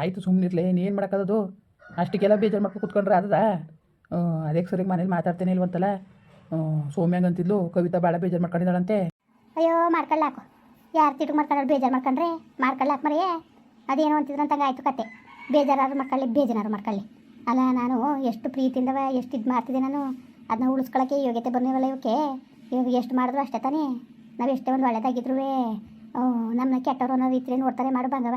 ಆಯಿತು ಸುಮ್ಮನಿರ್ಲಿ ಏನು ಮಾಡೋಕ್ಕದು ಅಷ್ಟಕ್ಕೆಲ್ಲ ಬೇಜಾರು ಮಾಡ್ಕೊಂಡು ಕುತ್ಕೊಂಡ್ರೆ ಅದದ ಅದಕ್ಕೆ ಸರಿ ಮನೇಲಿ ಮಾತಾಡ್ತೇನೆ ಇಲ್ವಂತಲ್ಲ? ಸೌಮ್ಯಂಗ್ ಅಂತಿದ್ಲು ಕವಿತಾ ಭಾಳ ಬೇಜಾರು ಮಾಡ್ಕೊಂಡಿದ್ದಾಳಂತೆ. ಅಯ್ಯೋ ಮಾಡ್ಕೊಳ್ಳಾಕು ಯಾರು ತಿಟ್ಟು ಮಾಡ್ಕೊಂಡ್ರೆ ಬೇಜಾರು ಮಾಡ್ಕೊಂಡ್ರೆ? ಮಾಡ್ಕೊಳ್ಳಾಕ ಮರಿ ಅದೇನೋ ಅಂತಿದ್ರು ಅಂತಂಗೆ ಆಯಿತು ಕತೆ. ಬೇಜಾರಾದ್ರು ಮಾಡ್ಕೊಳ್ಳಿ ಬೇಜಾರು ಮಾಡ್ಕೊಳ್ಳಿ ಅಲ್ಲ, ನಾನು ಎಷ್ಟು ಪ್ರೀತಿಯಿಂದವ, ಎಷ್ಟು ಇದು ಮಾಡ್ತಿದ್ದೆ ನಾನು. ಅದನ್ನ ಉಳಿಸ್ಕೊಳ್ಳೋಕ್ಕೆ ಯೋಗ್ಯತೆ ಬಂದಿವಲ್ಲ ಇವಕ್ಕೆ. ಇವಾಗ ಎಷ್ಟು ಮಾಡಿದ್ರು ಅಷ್ಟೇ ತಾನೇ. ನಾವು ಎಷ್ಟೇ ಒಂದು ಒಳ್ಳೇದಾಗಿದ್ರು ನಮ್ಮನ್ನ ಕೆಟ್ಟವ್ರು ಅನ್ನೋ ರೀತಿಯಲ್ಲಿ ನೋಡ್ತಾರೆ ಮಾಡು ಬಂಗವ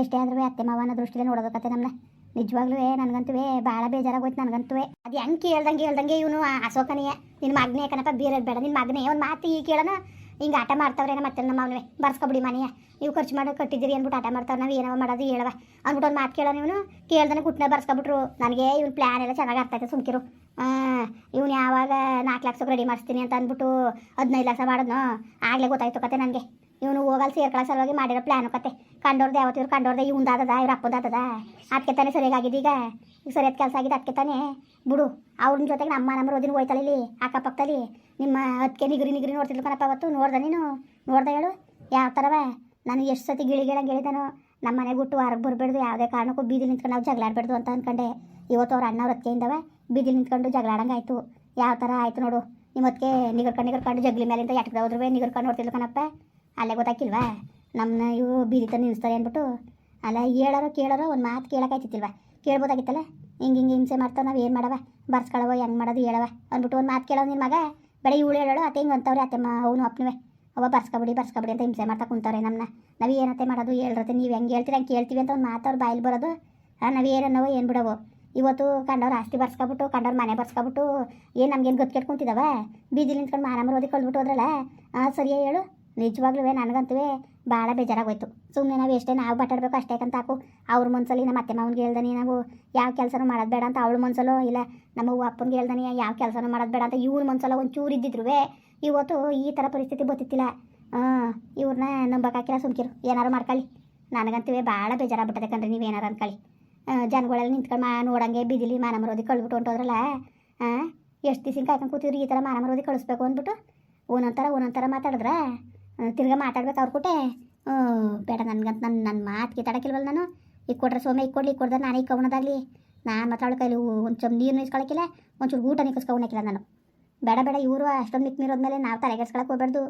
ಎಷ್ಟೇ ಆದ್ರೂ ಅತ್ತೆ ಮಾವನ ನೋಡೋದು ಕತೆ ನಮ್ಮನ್ನ ನಿಜವಾಗ್ಲೂ ನನಗಂತೂ ಭಾಳ ಬೇಜಾರಾಗೋಯ್ತು ನನಗಂತೂ ಅದು ಹೆಂಗೆ ಕೇಳ್ದಂಗೆ ಹೇಳ್ದಂಗೆ ಇವನು ಅಶೋಕನೇ ನಿನ್ನ ಮಗನೇ ಕಣಪ್ಪ ಬೇರೆ ಬೇಡ ನಿನ್ನ ಮಗನೇ, ಒಂದು ಮಾತು ಈ ಕೇಳೋಣ ಹಿಂಗೆ ಆಟ ಮಾಡ್ತಾವ್ರೆ ಮತ್ತೆ ನಮ್ಮ ಅವನೇ ಬರ್ಸ್ಕೊಬಿಡಿ ಮನೆಯ. ನೀವು ಖರ್ಚು ಮಾಡೋ, ಕಟ್ಟಿದ್ದೀರಿ ಅಂದ್ಬಿಟ್ಟು ಆಟ ಮಾಡ್ತಾವೆ ನಾವು ಏನವ ಮಾಡೋದು ಹೇಳವ ಅಂದ್ಬಿಟ್ಟು ಒಂದು ಮಾತು ಕೇಳೋಣ ಇವನು, ಕೇಳ್ದಾನೆ ಕುಟ್ಟನ ಬರ್ಸ್ಕೊಬಿಟ್ರು. ನನಗೆ ಇವ್ನ ಪ್ಲ್ಯಾನ್ ಎಲ್ಲ ಚೆನ್ನಾಗಿ ಆಗ್ತೈತೆ ಸುಮ್ಕಿರು. ಇವ್ನು ಯಾವಾಗ ನಾಲ್ಕು ಲಕ್ಷಕ್ಕೆ ರೆಡಿ ಮಾಡಿಸ್ತೀನಿ ಅಂತ ಅಂದ್ಬಿಟ್ಟು ಹದಿನೈದು ಲಕ್ಷ ಮಾಡೋದು ಆಗಲೇ ಗೊತ್ತಾಯ್ತು ಕತೆ ನನಗೆ. ಇವನು ಹೋಗಲ್ ಸೇರ್ಕೊಳ್ಳೋ ಸಲುವಾಗಿ ಮಾಡಿರೋ ಪ್ಲ್ಯಾನು ಕತೆ ಕಂಡೋರ್ದು ಯಾವತ್ತು ಇವ್ರು ಕಂಡೋರ್ದೆ ಇವಂದಾದದ ಇವ್ರ ಅಪ್ಪದಾದದ. ಅದಕ್ಕೆ ತಾನೇ ಸರಿಯಾಗಿದೆ ಈಗ. ಈಗ ಸರಿಯಾದ ಕೆಲಸ ಆಗಿದೆ ಅದಕ್ಕೆ ತಾನೇ. ಬಿಡು ಅವ್ರನ್ನ ಜೊತೆಗೆ ನಮ್ಮ ನಮ್ಮ ರೋದಿನ ಹೋಯ್ತಲ್ಲ ಇಲ್ಲಿ, ಅಕ್ಕಪಕ್ಕದಲ್ಲಿ. ನಿಮ್ಮ ಅದಕ್ಕೆ ನಿಗರಿ ನಿಗರಿ ನೋಡ್ತಿದ್ಲು ಕಣಪ್ಪ ಅವತ್ತು, ನೋಡ್ದೆ ನೀನು? ನೋಡ್ದೆ ಹೇಳು? ಯಾವ ಥರವ ನಾನು ಎಷ್ಟು ಸತಿ ಗಿಳಿಗಿಳಂಗೆ ಹೇಳಿದಾನೋ. ನಮ್ಮ ಮನೆಗೆ ಬಿಟ್ಟು ಹೊರಗೆ ಬರಬೇಡ್ದು ಯಾವುದೇ ಕಾರಣಕ್ಕೂ ಬೀದಿ ನಿಂತ್ಕೊಂಡು ನಾವು ಜಗಳಾಡ್ಬಾರ್ದು ಅಂತ ಅಂದ್ಕೊಂಡೆ ಇವತ್ತು ಅವ್ರ ಅಣ್ಣವ್ರ ಇಂದವೆ ಬೀದಿ ನಿಂತ್ಕೊಂಡು ಜಗಳಾಡಂಗೆ ಆಯಿತು ಯಾವ ಥರ ಆಯಿತು ನೋಡು. ನಿಮ್ಮ ಅದಕ್ಕೆ ನಿಗರ್ಕೊಂಡು ನಿಗರ್ಕೊಂಡು ಜಗ್ಲಿ ಮೇಲಿಂದ ಎಟ್ಕದ ಹೋದ್ರೆ ನಿಗರ್ಕೊಂಡು ನೋಡ್ತಿದ್ಲು ಕಣಪ್ಪ. ಅಲ್ಲೇ ಗೊತ್ತಾಕಿಲ್ವಾ? ನಮ್ಮನ್ನ ಇವು ಬೀದಿ ತಂದು ನಿಲ್ಲಿಸ್ತಾರೆ ಅಂದ್ಬಿಟ್ಟು, ಅಲ್ಲ, ಹೇಳೋರು ಕೇಳೋರು ಒಂದು ಮಾತು ಕೇಳೋಕ್ಕಾಯ್ತಿತ್ತಿಲ್ವ? ಕೇಳ್ಬೋದಾಗಿತ್ತಲ್ಲ? ಹಿಂಗೆ ಹಿಂಗೆ ಹಿಂಸೆ ಮಾಡ್ತಾವೆ ನಾವು ಏನು ಮಾಡವ? ಬರ್ಸ್ಕೊಳವ, ಹೆಂಗೆ ಮಾಡೋದು ಹೇಳವ? ಅಂದ್ಬಿಟ್ಟು ಒಂದು ಮಾತು ಕೇಳೋ ನಿನ್ನ ಮಗ? ಬೆಳೆ ಇವಳು ಹೇಳೋಳು, ಅತ್ತೆ ಹಿಂಗೆ ಅಂತವ್ರೆ, ಅತ್ತೆ ಮ ಅವನು ಅಪ್ಪನವೇ ಅವ ಬರ್ಸ್ಕೊಬಿಡಿ ಬರ್ಸ್ಕೊಬಿಡಿ ಅಂತ ಹಿಂಸೆ ಮಾಡ್ತಾ ಕುಂತವ್ರೆ ನಮ್ಮನ್ನ ನಾವು ಏನತ್ತೆ ಮಾಡೋದು ಹೇಳ್ರತ್ತೆ, ನೀವು ಹೆಂಗೆ ಹೇಳ್ತೀರಿ ಹಂಗೆ ಕೇಳ್ತೀವಿ ಅಂತ ಒಂದು ಮಾತು ಅವ್ರು ಬಾಯಲ್ಲಿ ಬರೋದು. ನಾವು ಏನನ್ನೋ ಏನು ಬಿಡೋವು. ಇವತ್ತು ಕಂಡವ್ರು ಆಸ್ತಿ ಬರ್ಸ್ಕೊಬಿಟ್ಟು, ಕಂಡವ್ರು ಮನೆ ಬರ್ಸ್ಕೊಬಿಟ್ಟು, ಏನು ನಮ್ಗೇನು ಗೊತ್ತು ಕೆಟ್ಕೊಂತಿದಾವ ಬೀದಿಲಿ ನಿಂತ್ಕೊಂಡು ಮಾರಾಮರು ಓದಿ ಕಳ್ಬಿಟ್ಟು ಹೋದ್ರಲ್ಲ? ಹಾಂ ಸರಿಯೇ ಹೇಳು. ನಿಜವಾಗ್ಲೂ ನನಗಂತೂ ಭಾಳ ಬೇಜಾರಾಗೋಯ್ತು. ಸುಮ್ಮನೆ ನಾವು ಎಷ್ಟೇ ನಾವು ಬಟ್ಟಾಡಬೇಕು ಅಷ್ಟೇ ಅಂತ ಹಾಕು. ಅವ್ರ ಮನ್ಸಲ್ಲಿ ನಮ್ಮ ಅತ್ತೆ ಮಾವನ್ಗೆ ಹೇಳ್ದನಿ, ನಾವು ಯಾವ ಕೆಲಸನೂ ಮಾಡೋದು ಬೇಡ ಅಂತ ಅವಳು ಮನ್ಸಲ್ಲೋ, ಇಲ್ಲ ನಮ್ಮ ಅಪ್ಪನಿಗೆ ಹೇಳ್ದಾನೆ, ಯಾವ ಕೆಲಸನೂ ಮಾಡೋದು ಬೇಡ ಅಂತ ಇವ್ರ ಮನ್ಸಲ್ಲ ಒಂದು ಚೂರು ಇದ್ದಿದ್ರು ಇವತ್ತು ಈ ಥರ ಪರಿಸ್ಥಿತಿ ಗೊತ್ತಿತ್ತಿಲ್ಲ ಹಾಂ ಇವ್ರನ್ನ ನಂಬಕ್ಕಾಕಿಲ್ಲ ಸುಮ್ಕಿರು. ಏನಾರು ಮಾಡ್ಕೊಳ್ಳಿ ನನಗಂತೂ ಭಾಳ ಬೇಜಾರಾಗ್ಬಿಟ್ಟದೆ ಕಣ್ರಿ ನೀವು ಏನಾರು ಅಂದ್ಕೊಳ್ಳಿ ಜನಗಳೆಲ್ಲ ನಿಂತ್ಕೊಂಡು ಮಾ ನೋಡಂಗೆ ಬಿದಿಲಿ ಮಾನ ಮರೋದಿ ಕಳ್ಬಿಟ್ಟು ಹೊಂಟೋದ್ರಲ್ಲ ಹಾಂ ಎಷ್ಟು ದಿವಸ ಕಾಯ್ಕೊಂಡು ಕೂತಿದ್ರು ಈ ಥರ ಮಾನ ಮರೋದಿ ಕಳಿಸ್ಬೇಕು ಅಂದ್ಬಿಟ್ಟು ಒಂದೊಂಥರ ಒಂದೊಂಥರ ಮಾತಾಡಿದ್ರ? ತಿರ್ಗಾ ಮಾತಾಡ್ಬೇಕು ಅವ್ರ ಕೂಟೆ. ಬೇಡ, ನನ್ಗಂತ ನನ್ನ ನನ್ನ ಮಾತು ಕಿತ್ತಾಡಕ್ಕಿಲ್ವಲ್ಲ ನಾನು. ಈಗ ಕೊಡ್ರೆ ಸೋಮೆ ಈಗ ಕೊಡ್ಲಿ ಕೊಡ್ದೆ ನಾನು ಈಗ ಕವಣದಾಗಲಿ. ನಾನು ಮಾತಾಡೋ ಕೈಲಿ ಒಂದು ಚಮ್ ನೀರು ನಿಸ್ಕೊಳಕ್ಕಿಲ್ಲ ಒಂಚೂರು ಊಟ ನಿಕ್ಕಿಸ್ಕೊಳಕ್ಕಿಲ್ಲ ನಾನು. ಬೇಡ ಬೇಡ, ಇವರು ಅಷ್ಟೊಂದು ಮಿಕ್ ಮೀರೋದ್ಮೇಲೆ ನಾವು ತಲೆಗೆಡ್ಸ್ಕೊಳಕ್ಕೆ ಹೋಗ್ಬಾರ್ದು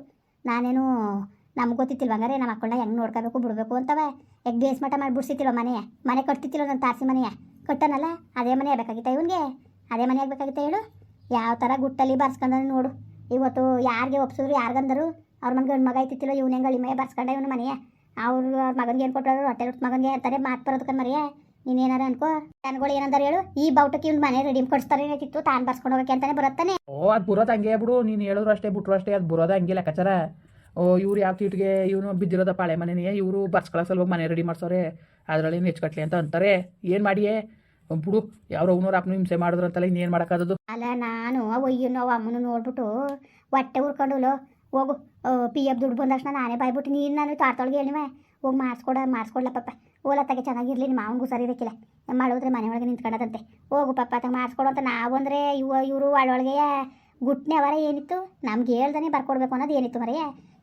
ನಾನೇನು ನಮ್ಗೆ ಗೊತ್ತಿತ್ತಿಲ್ವ ಹಂಗಾರೆ ನಮ್ಮ ಮಕ್ಕಳನ್ನ ಹೆಂಗೆ ನೋಡ್ಕೋಬೇಕು, ಬಿಡಬೇಕು ಅಂತವ. ಯಾಕೆ ಬೇಸ್ ಮಠ ಮಾಡಿ ಬಿಡ್ಸಿತ್ತಿಲ್ವ ಮನೆಯ? ಮನೆ ಕಟ್ತಿತ್ತಿಲ್ಲ ನನ್ನ ತಾರಸಿ ಮನೆಯ? ಕಟ್ಟನಲ್ಲ, ಅದೇ ಮನೆ ಆಗಬೇಕಾಗಿತ್ತ ಇವನಿಗೆ? ಅದೇ ಮನೆ ಆಗಬೇಕಾಗಿತ್ತ ಹೇಳು? ಯಾವ ಥರ ಗುಟ್ಟಲ್ಲಿ ಬರ್ಸ್ಕೊಂಡ ನೋಡು. ಇವತ್ತು ಯಾರಿಗೆ ಒಪ್ಸಿದ್ರು, ಯಾರಿಗಂದರು? ಅವ್ರ ಮನೆ ಗಂಡು ಮಗ ಐತಿತ್ತಿಲ್ಲ ಇವ್ನು ಹೆಂಗೆ ಅಳಿಮಯ ಬರ್ಸ್ಕೊಂಡ ಇವನು ಮನೆಯ? ಅವ್ರು ಅವ್ರ ಮಗನಿಗೆ ಏನು ಕೊಟ್ಟರು ಹೊಟ್ಟೆ ಹೊಟ್ಟು ಮಗನಿಗೆ ಅಂತಾರೆ ಮಾತು ಬರೋದಕ್ಕೆ ಮರಿಯ? ನೀನೇನಾರ ಅನ್ಕೋ. ಜನಗಳು ಏನಂದಾರ ಹೇಳು ಈ ಬಾವುಟಕ್ಕೆ ಇವ್ನ ಮನೆ ರೆಡಿ ಕೊಡಿಸ್ತಾರೆ ಏನಾಯ್ತಿತ್ತು ತಾನು ಬರ್ಸ್ಕೊಂಡು ಹೋಗಕ್ಕೆ ಅಂತಾನೆ ಬರತ್ತಾನೆ ಓ ಅದು ಬರೋದು ಹಂಗೆ ಬಿಡು ನೀನು ಹೇಳಿದ್ರು ಅಷ್ಟೇ ಬಿಟ್ರು ಅಷ್ಟೇ ಅದು ಬರೋದು ಹಂಗೆ ಲೆಕ್ಕಾಚಾರ. ಓ ಇವ್ರು ಯಾವ ತೀಟಿಗೆ ಇವನು ಬಿದ್ದಿರೋದ ಪಾಳೆ ಮನೆನೇ ಇವರು ಬರ್ಸ್ಕೊಳ್ಳೋ ಸ್ವಲ್ಪ ಮನೆ ರೆಡಿ ಮಾಡ್ಸೋರೆ ಅದರಲ್ಲಿ ಹೆಚ್ಚು ಅಂತ ಅಂತಾರೆ. ಏನು ಮಾಡಿಯೇ? ಬಿಡು ಯಾರು ಅವನವ್ರು ಅಪ್ಪನ ಹಿಂಸೆ ಮಾಡಿದ್ರು ಅಂತಲ್ಲ ಇನ್ನೇನು ಮಾಡೋಕ್ಕಾದದು ಅಲ್ಲ ನಾನು ಅಯ್ಯನೋ ಅವ ಅಮ್ಮನು ನೋಡ್ಬಿಟ್ಟು ಹೊಟ್ಟೆ ಉರ್ಕೊಂಡು ಹೋಗು. ಪಿ ಎಫ್ ದುಡ್ಡು ಬಂದ ತಕ್ಷಣ ನಾನೇ ಬಾಯ್ಬಿಟ್ಟು ನೀನು ನಾನು ತಾಡ್ತೊಳಗೆ ಹೇಳಿವೆ ಹೋಗಿ ಮಾಡಿಸ್ಕೊಡ, ಮಾಡಿಸ್ಕೊಡ್ಲ ಪಪ್ಪ. ಓಲ ತಗೆ ಚೆನ್ನಾಗಿರ್ಲಿ ನಿಮ್ಮ ಮಾವನಿಗೂ ಸರಿ ಇರಕ್ಕಿಲ್ಲ ಮಾಡೋದ್ರೆ ಮನೆಯೊಳಗೆ ಒಳಗೆ ನಿಂತ್ಕೊಳ್ಳೋದಂತೆ ಹೋಗು ಪಪ್ಪ ತಗ ಮಾಡಿಸ್ಕೊಡು ಅಂತ ನಾವು ಅಂದರೆ ಇವ, ಇವರು ಒಳೊಳಗೆ ಗುಟ್ನೆ ಅವರ ಏನಿತ್ತು? ನಮ್ಗೆ ಹೇಳ್ದಾನೆ ಬರ್ಕೊಡ್ಬೇಕು ಅನ್ನೋದು ಏನಿತ್ತು ಮರೆಯ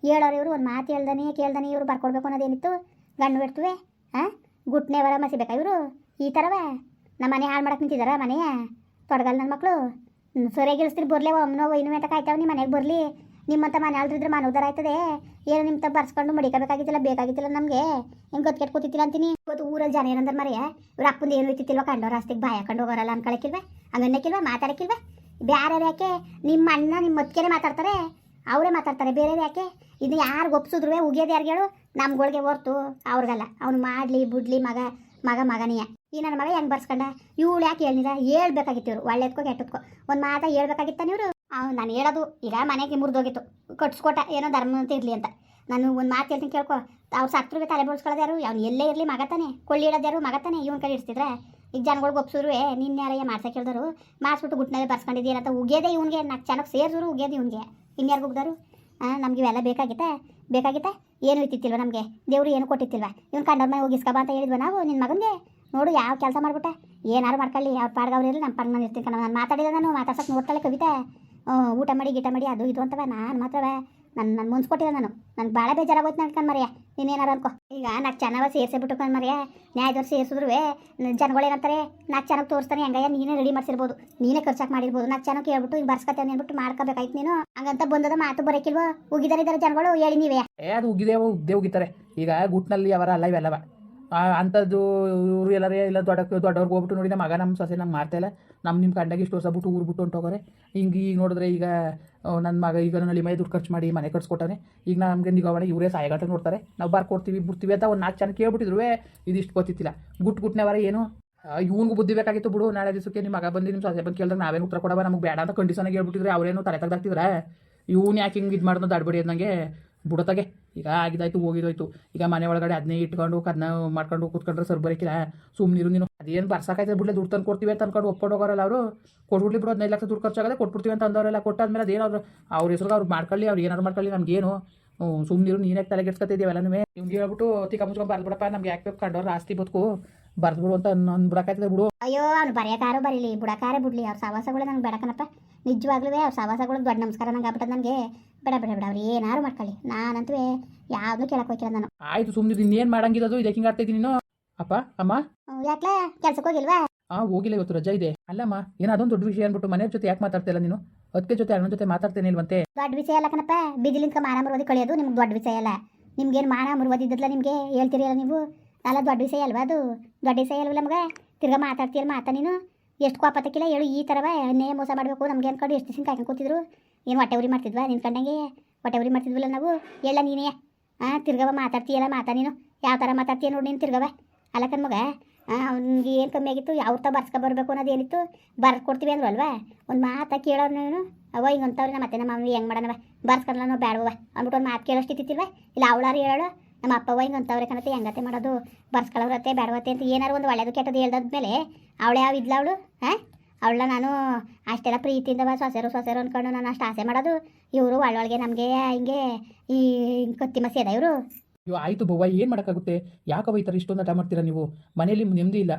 ಹೇಳೋರು ಇವರು, ಒಂದು ಮಾತು ಹೇಳ್ದಾನೆ, ಕೇಳ್ದಾನೆ ಇವರು ಬರ್ಕೊಡ್ಬೇಕು ಅನ್ನೋದು ಏನಿತ್ತು? ಗಂಡು ಬಿಡ್ತುವೆ ಹಾಂ ಗುಟ್ನೆ ಅವರ ಮಸಿಬೇಕಾ ಇವರು? ಈ ಥರವೇ ನಮ್ಮ ಮನೆ ಹಾಳು ಮಾಡಕ್ಕೆ ನಿಂತಿದ್ದಾರ ಮನೆಯ? ತೊಡಗಲ್ಲ ನನ್ನ ಮಕ್ಕಳು ಸರಿಯಾಗಿ ಇಳಿಸ್ತೀರಿ ಬರ್ಲೇ ಅಮ್ಮನೋ ವೈನು ಅಂತ ಕಾಯ್ತಾವ ನಿಮ್ಮ ಮನೆಗೆ ಬರಲಿ. ನಿಮ್ಮಂತ ಮನೆ ಆಳ್ದಿದ್ರೆ ಮನೆ ಉದ್ದಾರ ಆಯ್ತದೆ. ಏನು ನಿಮ್ಮ ತಮ್ಮ ಬರ್ಸ್ಕೊಂಡು ಮಡಿಕಬೇಕಾಗಿತ್ತಿಲ್ಲ ಬೇಕಾಗಿತ್ತಿಲ್ಲ ನಮಗೆ. ಹೆಂಗೆ ಗೊತ್ತು ಕೆಟ್ಟು ಕೂತಿತ್ತಿಲ್ಲ ಅಂತೀನಿ. ಇವತ್ತು ಊರಲ್ಲಿ ಜನ ಏನಂದ್ರೆ ಮರೆಯ ಇವ್ರ ಅಪ್ಪಂದು ಏನು ಇತ್ತಿತ್ತಿಲ್ವ ಕಂಡೋರು ರಸ್ತೆಗೆ ಬಾಯ ಕಂಡು ಹೋಗೋರಲ್ಲ ಅನ್ಕೊಳಕ್ಕಿಲ್ವ? ಹಂಗನ್ನಕ್ಕಿಲ್ವ ಮಾತಾಡಕ್ಕಿಲ್ವ? ಬೇರೆ ಯಾಕೆ? ನಿಮ್ಮ ಅಣ್ಣ ನಿಮ್ಮ ಮತ್ಕೆರೆ ಮಾತಾಡ್ತಾರೆ. ಅವರೇ ಮಾತಾಡ್ತಾರೆ ಬೇರೆ ಯಾಕೆ? ಇದು ಯಾರು ಒಪ್ಸಿದ್ರು ಉಗಿಯೋದು ಯಾರು ಹೇಳು? ನಮ್ಗಳಿಗೆ ಹೊರ್ತು ಅವ್ರಿಗಲ್ಲ. ಅವ್ನು ಮಾಡಲಿ, ಬಿಡ್ಲಿ, ಮಗ ಮಗ, ಮಗನಿಯ. ಈ ನನ್ನ ಮಗ ಹೆಂಗೆ ಬರ್ಸ್ಕೊಂಡ? ಇವಳು ಯಾಕೆ ಹೇಳಿದ ಹೇಳ್ಬೇಕಾಗಿತ್ತು ಇವರು. ಒಳ್ಳೇದಕ್ಕೋ ಕೆಟ್ಟದ್ಕೋ. ಒಂದು ಮಾತಾ ಹೇಳ್ಬೇಕಾಗಿತ್ತಾನೆ ಇವರು? ನಾನು ಹೇಳೋದು, ಈಗ ಮನೆಗೆ ಮುರಿದೋಗಿತ್ತು. ಕಟ್ಸ್ಕೊಟ್ಟ ಏನೋ ಧರ್ಮ ಅಂತ ಇರಲಿ ಅಂತ. ನಾನು ಒಂದು ಮಾತು ಹೇಳ್ತೀನಿ ಕೇಳ್ಕೊ. ಅವ್ರು ಸತ್ರಿಗೆ ತಲೆ ಬೋಳ್ಸ್ಕೊಳ್ಳೋದು ಯಾರು? ಅವ್ನು ಎಲ್ಲೇ ಇರಲಿ ಮಗತಾನೆ ಕೊಳ್ಳಿ ಯಾರು? ಮಗ ತಾನೆ. ಇವನ್ ಕೈ ಇಡ್ತಿದ್ರೆ ಈಗ ಜನಗಳಿಗೆ ಒಪ್ಸೂರು ನಿನ್ನ ಯಾರಯ್ಯ? ಮಾಡ್ಸಕ್ಕೆ ಹೇಳಿದ್ರು ಮಾಡಿಸ್ಬಿಟ್ಟು ಗುಟ್ನಾಗೆ ಬರ್ಸ್ಕೊಂಡಿದ್ದೀರ ಅಂತ ಉಗಿಯೋದೇ ಇವನಿಗೆ. ನಾಲ್ಕು ಚೆನ್ನಾಗಿ ಸೇರಿದ್ರು ಉಗಿಯೋದು ಇವನಿಗೆ. ಇನ್ಯಾರು ಉಗ್ದರು? ಹಾಂ ನಮಗೆ ಇವೆಲ್ಲ ಬೇಕಾಗಿತ್ತೆ? ಬೇಕಾಗಿತ್ತೆ? ಏನು ಇತ್ತಿತ್ತಿಲ್ವ ನಮಗೆ? ದೇವರು ಏನು ಕೊಟ್ಟಿತ್ತಿಲ್ವ? ಇವ್ನು ಕಂಡವ್ರ ಮನೆ ಹೋಗಿಸ್ಕೊಬ ಅಂತ ಹೇಳಿದ್ವ ನಾವು ನಿನ್ನ ಮಗನಿಗೆ? ನೋಡು ಯಾವ ಕೆಲಸ ಮಾಡ್ಬಿಟ್ಟ. ಏನಾರು ಮಾಡ್ಕೊಳ್ಳಿ. ಅವ್ರ ಪಾಡ್ಗವ್ರು ಇರಲಿ ನಮ್ಮ ಪಾಡ್ಗೆ ನಾನು ಇರ್ತೀನಿ ಕಣ. ನಾನು ಮಾತಾಡಿದ ನಾನು ಮಾತಾಡ್ಸಕ್ಕೆ ನೋಡ್ತಾಳೆ ಕವಿತಾ. ಊಟ ಮಾಡಿ ಗೀಟ ಮಾಡಿ ಅದು ಇದು ಅಂತವ ನಾನು ಮಾತ್ರವ. ನನ್ನ ನನ್ನ ಮುನ್ಸ್ಕೊಟ್ಟಿಲ್ಲ ನಾನು. ನನಗೆ ಭಾಳ ಬೇಜಾರಾಗೋಯ್ತು ನಡ್ಕೊಂಡು ಮರಿಯ ನೀನೇನಾರು ಅನ್ಕೋ. ಈಗ ನಾಲ್ಕು ಚೆನ್ನಾಗ ಸೇರಿಸಿಬಿಟ್ಟು ಬಿಟ್ಟು ಕಣ್ಮರಿಯ ನ್ಯಾಯದವ್ರು ಸೇರಿಸಿದ್ರು ಜನಗಳು ಏನಂತಾರೆ ನಾಲ್ಕು ಚೆನ್ನಾಗಿ ತೋರಿಸ್ತಾನೆ ಹೆಂಗಯ್ಯ, ನೀನೇ ರೆಡಿ ಮಾಡಿಸಿರ್ಬೋದು. ನೀನೇ ಖರ್ಚಾಗಿ ಮಾಡಿರ್ಬೋದು. ನಾಲ್ಕು ಚೆನ್ನಾಗಿ ಕೇಳ್ಬಿಟ್ಟು ಹಿಂಗೆ ಬರ್ಸ್ಕತ್ತೆ ಅಂದ್ಬಿಟ್ಟು ಮಾಡ್ಕೋಬೇಕಾಯ್ತು ನೀನು. ಹಂಗಂತ ಬಂದದ ಮಾತು ಬರೋಕಿಲ್ವ? ಉಗಿದಾರೆ ಇದ್ದಾರೆ ಜನಗಳು, ಹೇಳಿ ನೀವೇ. ಏ, ಅದು ಉಗಿದೇ ಉದ್ದೇ ಉಗಿತಾರೆ. ಈಗ ಗುಟ್ನಲ್ಲಿ ಅವರ ಅಲ್ಲ ಇವೆಲ್ಲವ ಅಂಥದ್ದು ಇವರು ಎಲ್ಲರೇ ಇಲ್ಲ ದೊಡ್ಡ ದೊಡ್ಡವ್ರಿಗೆ ಹೋಗ್ಬಿಟ್ಟು ನೋಡಿ ನಮ್ಮ ಮಗ ನಮ್ಮ ಸೊಸೆ ನಮ್ಗೆ ಮಾಡ್ತಾ ಇಲ್ಲ. ನಮ್ಮ ನಿಮ್ಮ ಕಂಡಾಗ ಇಷ್ಟು ವರ್ಷ ಬಿಟ್ಟು ಊರು ಬಿಟ್ಟು ಹೊಂಟೋಗೋರೆ ಹಿಂಗೆ ಈಗ ನೋಡಿದ್ರೆ ಈಗ ನನ್ನ ಮಗ ಈಗ ನನ್ನ ಮೈ ದುಡ್ಡು ಖರ್ಚು ಮಾಡಿ ಮನೆ ಕಟ್ಸ್ಕೊಟ್ಟಾನೆ ಈಗ ನಮಗೆ ನಿಗಾವಣೆ ಇವರೇ ಸಾಯಗಾಟ ನೋಡ್ತಾರೆ. ನಾವು ಬರ್ಕೊಡ್ತೀವಿ, ಬಿಡ್ತೀವಿ ಅಂತ ಒಂದು ನಾಲ್ಕು ಜನ ಕೇಳ್ಬಿಟ್ಟಿದ್ರು. ಇದಿಷ್ಟು ಗೊತ್ತಿತ್ತಿಲ್ಲ. ಗುಟ್ ಗುಟ್ನೆವರ ಏನು? ಇವ್ನಿಗೂ ಬುದ್ಧಿ ಬೇಕಾಗಿತ್ತು ಬಿಡು. ನಾಳೆ ದಿವಸಕ್ಕೆ ನಿಮ್ಮ ಮಗ ಬಂದು ನಿಮ್ಮ ಸೊಸೆ ಬಂದು ಕೇಳಿದ್ರೆ ನಾವೇನು ಉತ್ತರ ಕೊಡವ? ನಮಗೆ ಬೇಡ ಅಂತ ಕಂಡೀಷನಾಗಿ ಹೇಳ್ಬಿಟ್ಟಿದ್ರೆ. ಅವರೇನು ತಲೆ ತೆಗ್ದಾಕ್ತಿದ್ರ? ಇವ್ನು ಯಾಕೆ ಹಿಂಗೆ ಇದು ಮಾಡೋದು ದಡ್ಬಡಿ ಅನ್ನಂಗೆ ಬಿಡೋತಾಗೆ. ಈಗ ಆಗಿದಾಯ್ತು, ಹೋಗಿದಾಯ್ತು. ಈಗ ಮನೆ ಒಳಗಡೆ ಅದನ್ನೇ ಇಟ್ಕೊಂಡು ಕದ್ನ ಮಾಡ್ಕೊಂಡು ಕೂತ್ಕೊಂಡ್ರೆ ಸರ್ ಬರೀಕಿಲ್ಲ ಸುಮ್ಮನಿರು ನೀನು. ಅದೇನು ಬರ್ಸಕ್ಕಾಯ್ತದೆ ಬಿಡ್ಲೆ, ದುಡ್ಡು ತಂದು ಕೊಡ್ತೀವಿ ಅಂತ ಅನ್ಕೊಂಡು ಒಪ್ಕೊಂಡು ಹೋಗೋರಲ್ಲ ಅವರು. ಕೊಟ್ಬಿಡ್ಲಿ ಬಿಡೋ, ಹದಿನೈದು ಲಕ್ಷ ದುಡ್ಡು ಖರ್ಚಾಗದೆ ಕೊಟ್ಬಿಡ್ತೀವಿ ಅಂತ ಅಂದವರೆಲ್ಲ ಕೊಟ್ಟಾದ್ಮೇಲೆ ಅದೇನಾದ್ರು ಅವ್ರ ಹೆಸರು ಅವ್ರು ಮಾಡ್ಕೊಳ್ಳಿ, ಅವ್ರು ಏನಾದ್ರು ಮಾಡ್ಕೊಳ್ಳಿ, ನಮ್ಗೇನು. ಸುಮ್ಮನಿರು ನೀನೇ ತಲೆ ಗೆಟ್ಸ್ಕೊತಿದ್ದೀವಲ್ಲ ನಿಮಗೆ ನಿಮ್ಗೆ ಹೇಳ್ಬಿಟ್ಟು ತಿಕ್ಕ ಮುಚ್ಕೊಂಡು ಬರ್ಬಿಡಪ್ಪ ನಮ್ಗೆ ಯಾಕೆ ಬೇಕು, ಕಂಡವ್ರು ಆಸ್ತಿ ಬದುಕು. ಬರ್ದ್ಬಿಡು ಅಂತ ಅಂದ್ಬಿಡಕ್ಕಾಯ್ತದೆ ಬಿಡು. ಅಯ್ಯೋ, ಅವ್ನು ಬರೆಯೋಕಾರು ಬರೀಲಿ, ಬುಡಕಾರೆ ಬಿಡ್ಲಿ, ಅವ್ರ ಸವಾಸಗಳು ನಂಗೆ ಬೇಡಕನಪ್ಪ ನಿಜವಾಗ್ಲೂ ಅವ್ರ ಸವಾಸಗಳು ದೊಡ್ಡ ನಮಸ್ಕಾರ ನಂಗೆ ಆಗ್ಬಿಟ್ಟದ ನನಗೆ. ಬೇಡ ಬೇಡ ಬೇಡ ಅವ್ರು ಏನಾರು ಮಾಡ್ಕೊಳ್ಳಿ. ನಾನಂತೂ ಯಾವ್ದು ಕೇಳಕ್ ಹೋಗಿಲ್ಲ ನಾನು. ಆಯ್ತು ಸುಮ್ಮನೆ ಇನ್ನೇನು ಮಾಡಂಗಿರೋದು ಇದಕ್ಕೆ ಹಿಂಗೆ ಆಡ್ತಾ ನೀನು? ಅಪ್ಪ ಅಮ್ಮ? ಯಾಕೆ ಯಾಕ್ಲೆ? ಕೆಲ್ಸಕ್ಕೆ ಹೋಗಿಲ್ವಾ? ಆ ಹೋಗಿಲ್ಲ ಇವತ್ತು ರಜಾ ಇದೆ. ಅಲ್ಲಮ್ಮ ಏನೋ ಅದೊಂದು ದೊಡ್ಡ ವಿಷಯ ಅಂದ್ಬಿಟ್ಟು ಮನೆಯವ್ರ ಜೊತೆ ಯಾಕೆ ಮಾತಾಡ್ತಿಲ್ಲ ನೀನು? ಅದಕ್ಕೆ ಜೊತೆ ಅಣ್ಣನ ಜೊತೆ ಮಾತಾಡ್ತೇನೆ ಇಲ್ವಂತೆ? ದೊಡ್ಡ ವಿಷಯ ಅಲ್ಲ ಕಣಪ್ಪ. ಬಿದಿಲಿಂದ ಮಾನ ಮರುವದಿ ಕಳಿಯೋದು ನಿಮ್ಗೆ ದೊಡ್ಡ ವಿಷಯ ಅಲ್ಲ. ನಿಮ್ಗೇನು ಮಾನ ಮರುವದಿದ್ದಲ್ಲ ನಿಮಗೆ ಹೇಳ್ತೀರಲ್ಲ ನೀವು? ಅಲ್ಲ ದೊಡ್ಡ ವಿಷಯ ಅಲ್ವಾ ಅದು? ದೊಡ್ಡ ವಿಷಯ ಅಲ್ವಲ್ಲ ನಮ್ಗೆ ತಿರ್ಗಾ ಮಾತಾಡ್ತೀಯಲ್ಲ ಮಾತಾ ನೀನು? ಎಷ್ಟು ಕೋಪತ್ತಕ್ಕಿಲ್ಲ ಹೇಳು ಈ ಥರವ ಎಣ್ಣೆ ಮೋಸ ಮಾಡಬೇಕು, ನಮ್ಗೆ ಅನ್ಕೊಂಡು ಎಷ್ಟು ದಿನ ಕಾಯ್ಕೊಂಡು ಕೂತಿದ್ರು? ಏನು ಹೊಟ್ಟೆ ಉರಿ ಮಾಡ್ತಿದ್ವಾ ನಿನ್ ಕಂಡಂಗೆ ಹೊಟ್ಟೆ ಉರಿ ಮಾಡ್ತಿದ್ವಲ್ಲ ನಾವು? ಎಲ್ಲ ನೀನೇ. ಹಾಂ ತಿರ್ಗವ ಮಾತಾಡ್ತೀಯಲ್ಲ, ಮಾತಾ ನೀನು? ಯಾವ ಥರ ಮಾತಾಡ್ತೀಯ ನೋಡಿ ನೀನು ತಿರ್ಗವ ಅಲ್ಲ ಮಗ ಅವ್ನಿಗೆ ಏನು ಕಮ್ಮಿ ಆಗಿತ್ತು? ಯಾವ ತ ಬರ್ಸ್ಕೊ ಬರಬೇಕು ಅನ್ನೋದು ಏನಿತ್ತು? ಬರ್ದು ಕೊಡ್ತೀವಿ ಅಂದ್ರು ಅಲ್ವಾ ಒಂದು ಮಾತಾ ಕೇಳೋರು ನೀನು? ಅವ ಹಿಂಗೆ ಅಂತವ್ರಿ ನಮ್ಮ ಮತ್ತೆ ನಮ್ಮ ಹೆಂಗೆ ಮಾಡೋಣವ? ಬರ್ಸ್ಕೊಂಡ್ಲ ನಾವು ಬೇಡವ ಅಂದ್ಬಿಟ್ಟು ಒಂದು ಮಾತು ಕೇಳೋಷ್ಟಿತ್ತಿಲ್ವ ಇಲ್ಲ, ಅವಳಾರು ಹೇಳೋಳು? ನಮ್ಮ ಅಪ್ಪ ಹಿಂಗೆ ಅಂತವ್ರೆ ಕಣತೆ ಹೆಂಗತೆ ಮಾಡೋದು? ಬರ್ಸ್ಕೊಳ್ಳೋರತ್ತೆ ಬೇಡವತ್ತೆ ಅಂತ ಏನಾರು ಒಂದು ಒಳ್ಳೇದು ಕೆಟ್ಟದ್ದು ಹೇಳ್ದಾದ್ಮೇಲೆ ಅವಳು ಯಾವ ಇದ್ಲ ಅವಳು ಹಾಂ? ಅವಳ ನಾನು ಅಷ್ಟೆಲ್ಲ ಪ್ರೀತಿಯಿಂದ ಬಾ ಸೊಸೆರು ಸೊಸೆರು ಅಂದ್ಕೊಂಡು ನಾನು ಅಷ್ಟು ಆಸೆ ಮಾಡೋದು. ಇವರು ಒಳ್ಳೊಳಗೆ ನಮಗೆ ಹಿಂಗೆ ಈ ಕತ್ತಿ ಮಸಿ ಅದ ಇವರು. ಅಯ್ಯೋ ಆಯಿತು ಬವ್ವ ಏನು ಮಾಡೋಕ್ಕಾಗುತ್ತೆ? ಯಾಕವ ಈ ಥರ ಇಷ್ಟೊಂದು ಹಠ ಮಾಡ್ತೀರಾ ನೀವು? ಮನೇಲಿ ನೆಮ್ಮದಿ ಇಲ್ಲ.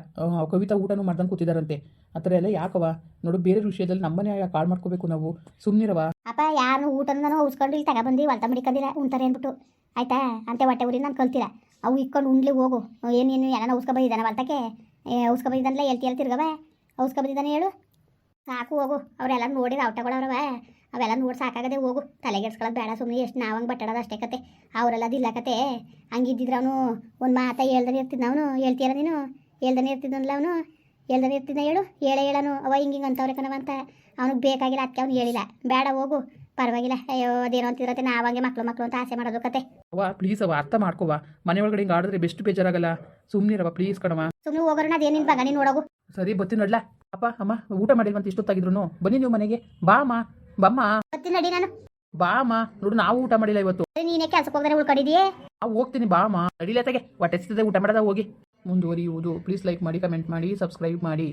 ಕವಿತಾ ಊಟನೂ ಮಾಡ್ದಂಗೆ ಕೂತಿದಾರಂತೆ. ಆ ಥರ ಎಲ್ಲ ಯಾಕವ ನೋಡು ಬೇರೆ ವಿಷಯದಲ್ಲಿ ನಮ್ಮನೆ ಕಾಳು ಮಾಡ್ಕೋಬೇಕು ನಾವು. ಸುಮ್ಮನಿರವ ಅಪ್ಪ ಯಾರು ಊಟನ ಉಸ್ಕೊಂಡು ಇಲ್ಲಿ ತಗೊಬಂದು ಒಲ್ತ ಮಡಿಕೊಂಡಿಲ್ಲ ಉಣ್ತಾರೆ ಅಂದ್ಬಿಟ್ಟು. ಆಯ್ತಾ? ಅಂತೆ ಹೊಟ್ಟೆ ಊರಿ ನಾನು ಕಲ್ತಿಲ್ಲ. ಅವು ಇಕ್ಕೊಂಡು ಉಣ್ಲಿ ಹೋಗು. ಏನೇನು ಎಲ್ಲ ಉಸ್ಕೊ ಬಂದಿದ್ದಾನೆ ಹೊಲ್ತಕ್ಕೆ? ಉಸ್ಕೊ ಬಂದಿದ್ದಾನಲ್ಲ ಹೇಳ್ತಿ ತಿರ್ಗವ ಉಸ್ಕೊ ಬಂದಿದ್ದಾನೆ ಹೇಳು. ಸಾಕು ಹೋಗು. ಅವರೆಲ್ಲ ನೋಡಿ ರಾವಟಗಳವ್ರವ ಅವೆಲ್ಲ ನೋಡಿ ಸಾಕಾಗದೆ ಹೋಗು. ತಲೆಗೆಡ್ಸ್ಕೊಳ್ಳೋದು ಬೇಡ ಸುಮ್ಮನೆ ಎಷ್ಟು ನಾವು ಹಂಗೆ ಬಟ್ಟಾಡೋದು ಅಷ್ಟೇ ಕತೆ. ಅವರೆಲ್ಲ ಅದಿಲ್ಲ ಕತೆ. ಹಂಗಿದ್ದಿದ್ರೆ ಅವನು ಒಂದು ಮಾತ ಹೇಳ್ದಾನೆ ಇರ್ತಿದ್ನ ಅವನು. ಹೇಳ್ತೀಯಲ್ಲ ನೀನು? ಹೇಳ್ದಾನೆ ಇರ್ತಿದ್ನಲ್ಲ ಅವನು? ಹೇಳ್ದಾನೆ ಇರ್ತಿದ್ನ ಹೇಳು? ಹೇಳೇ ಹೇಳನು. ಅವ ಹಿಂಗೆ ಹಿಂಗೆ ಅಂತವ್ರೆ ಕಣವ ಅಂತ. ಅವ್ನಿಗೆ ಬೇಕಾಗಿಲ್ಲ ಅದಕ್ಕೆ ಅವ್ನು ಹೇಳಿಲ್ಲ. ಬೇಡ ಹೋಗು. ಪರವಾಗಿಲ್ಲ. ಅಯ್ಯೋ ಅದೇನೋ ಅಂತಿರತ್ತೆ ನಾವಂಗೆ ಮಕ್ಕಳು ಮಕ್ಳು ಅಂತ ಆಸೆ ಮಾಡೋದು ಕತೆ. ಅವ ಪ್ಲೀಸ್ ಅವ ಅರ್ಥ ಮಾಡ್ಕೋವಾ ಮನೆ ಒಳಗಡೆ ಹಿಂಗೆ ಆಡಿದ್ರೆ ಬೆಸ್ಟ್ ಬೇಜಾರಾಗಲ್ಲ. ಸುಮ್ಮನಿರವ ಪ್ಲೀಸ್ ಕಣವ ಸುಮ್ಮನೆ ಹೋಗೋಣ ಅದೇನು ನಿನ್ ಬಗ ನೀನು ನೋಡೋಗು. ಸರಿ ಬತ್ತಿ ನಡ್ಲಾ. ಅಪ್ಪ ಅಮ್ಮ ಊಟ ಮಾಡಿಲ್ವಂತ ಇಷ್ಟೊತ್ತಾಗಿದ್ರು ಬನ್ನಿ ನೀವು ಮನೆಗೆ. ಬಾ ಅಮ್ಮ. ಬಮ್ಮ. ಬತ್ತಿ ನಡಿ ನಾನು. ಬಾ ಅಮ್ಮ. ನೋಡು ನಾವು ಊಟ ಮಾಡಿಲ್ಲ ಇವತ್ತು. ನೀನೇ ಕೆಲ್ಸಕ್ಕೆ ಹೋದ್ರೆ ಉಳ್ಕೊಂಡಿದೀಯೇ ನಾವು ಹೋಗ್ತೀನಿ ಬಾ ಅಮ್ಮ. ನಡಿಲತ್ತಾಗೆ ಹೊಟ್ಟೆ ಸಿಗ್ತದೆ ಊಟ ಮಾಡದ ಹೋಗಿ. ಮುಂದುವರಿಯುವುದು. ಪ್ಲೀಸ್ ಲೈಕ್ ಮಾಡಿ ಕಮೆಂಟ್ ಮಾಡಿ ಸಬ್ಸ್ಕ್ರೈಬ್ ಮಾಡಿ.